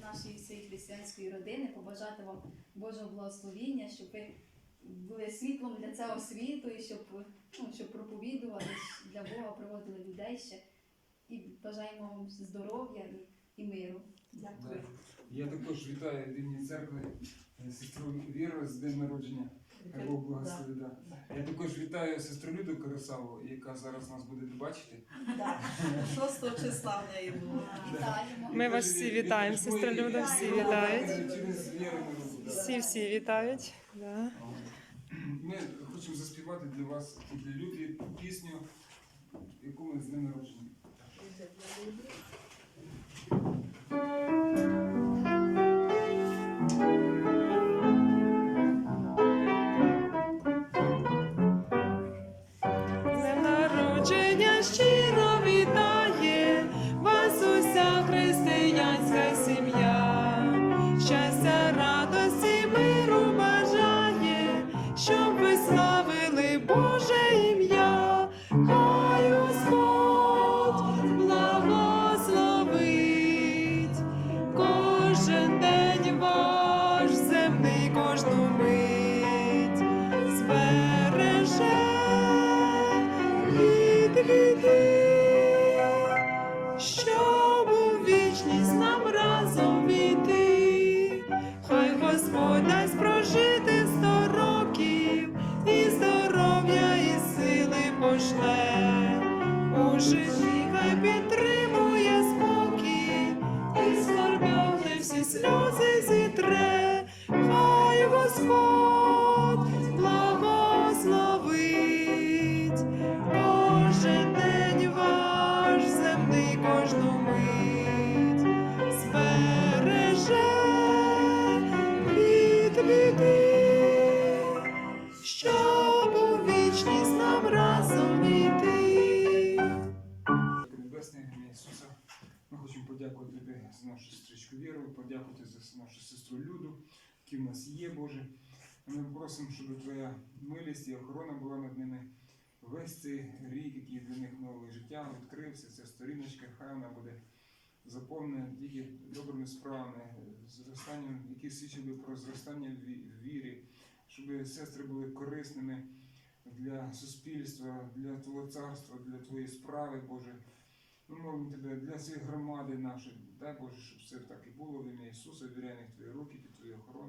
нашої всієї християнської родини, побажати вам Божого благословіння, щоб ви були світлом для цього світу і щоб, ну, щоб проповідували для Бога, приводили людей ще. І бажаємо вам здоров'я і, і миру. Дякую. Я також вітаю рідні церкви е, сестру Віру з днем народження. Хай Бог благословить. да. Я також вітаю сестру Люду Коросаву, яка зараз нас буде бачити. Так, 6 числа в неї було. Вітаємо. Ми вас всі вітаємо, сестра Люда, всі вітають. Через віру ми робимо. Всі всі вітають. Да. Ми хочемо заспівати для вас і для Люді пісню, яку ми з днем народження. Народження щиро вітає вас уся християнська сім'я. Щастя, радості, миру бажає, щоб ви славили Боже ім'я. Хай Господь благословить кожен день ваш земний кожну сили нашу сестричку Віру, подякувати за нашу сестру Люду, які в нас є, Боже. Ми просимо, щоб Твоя милість і охорона була над ними. Весь цей рік, який для них нове життя відкрився, ця сторіночка, хай вона буде заповнена тільки добрими справами, зростанням, які свідчили про зростання в вірі, щоб сестри були корисними для суспільства, для Твого царства, для Твоєї справи, Боже. Ми молимо Тебе для цієї громади нашої. Дай Боже, щоб все так і було в ім'я Ісуса, віряних Твої руки, під Твою охорону.